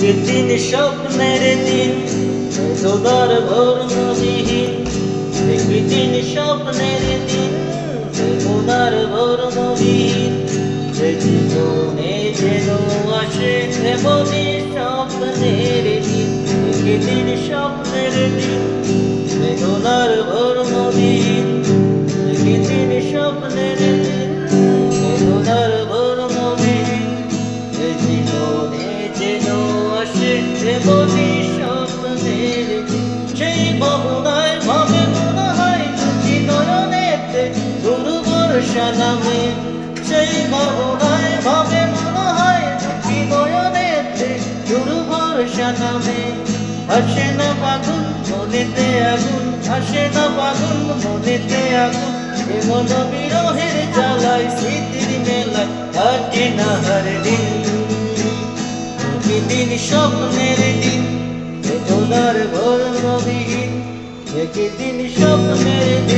একদিন স্বপ্নের দিন বেদনার ভর্মবিহীন একদিন স্বপ্নের দিন বেদনার ভর্মবিহীন যে জীবনে যেন আসে এমনই স্বপ্নের দিন, একদিন স্বপ্নের দিন বেদনার ভর্মবিহীন নামে আসে না পাগুন মনেতে আগুন। আসে না পাগুন মনেতে আগুন। এমন বিরহের জ্বালায় স্মৃতির মেলায় কাটে না হার দিন। দিন স্বপ্নের দিন, বেদনার ভর্মবিহীন একদিন স্বপ্নের দিন।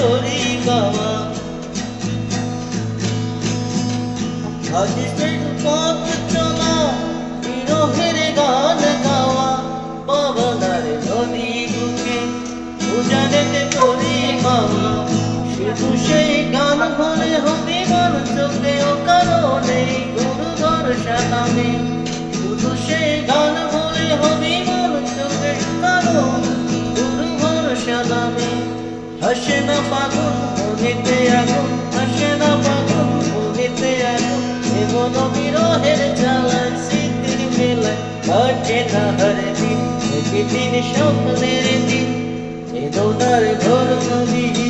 তরি গাওয়া আজ শুধু পথ চলা, বিরহের গান গাওয়া ভাবনার নদী বুকে উজানেতে তরি গাওয়া শুধু সেই গান ভরে হবে হাসে না পাগল, মনেতে আগুন, হাসে না পাগল, মনেতে আগুন। এমন বিরহের জ্বালায় স্মৃতির মেলায় কাটে না হার দিন, একদিন স্বপ্নের দিন। বেদনার ঘর একদিন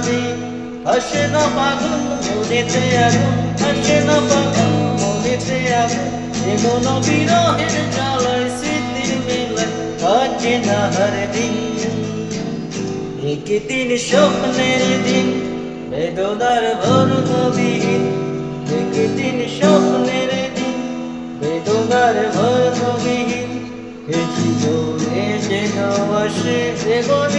হাসে না পাগল মনেতে আগুন হাসে না পাগল মনেতে আগুন এমন বিরহের জ্বালায় স্মৃতির মেলায় কাটে না হার দিন একদিন স্বপ্নের দিন বেদনার ভর্মবিহীন একদিন স্বপ্নের দিন বেদনার ভর্মবিহীন এ জীবনে যেন আসে এগোনি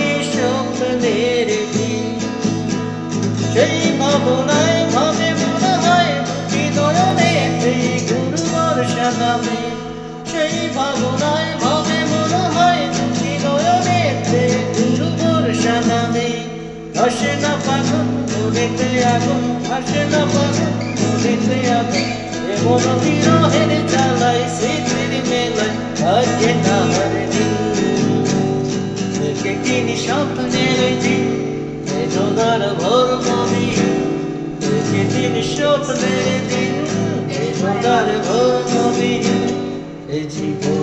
ভাবনায় ভাবে মনে হয় দুটি নয়নে এই গুরু বর্ষা নামে আসে না পাগল, মনেতে আগুন আসে না পাগল, মনেতে আগুন। এমন বিরহের জ্বালায় স্মৃতির মেলায় আজকে না হার দিন একদিন স্বপ্নের দিন, বেদনার ভর্মবিহীন একদিন স্বপ্নের দিন, বেদনার ভর্মবিহীন এ জীবন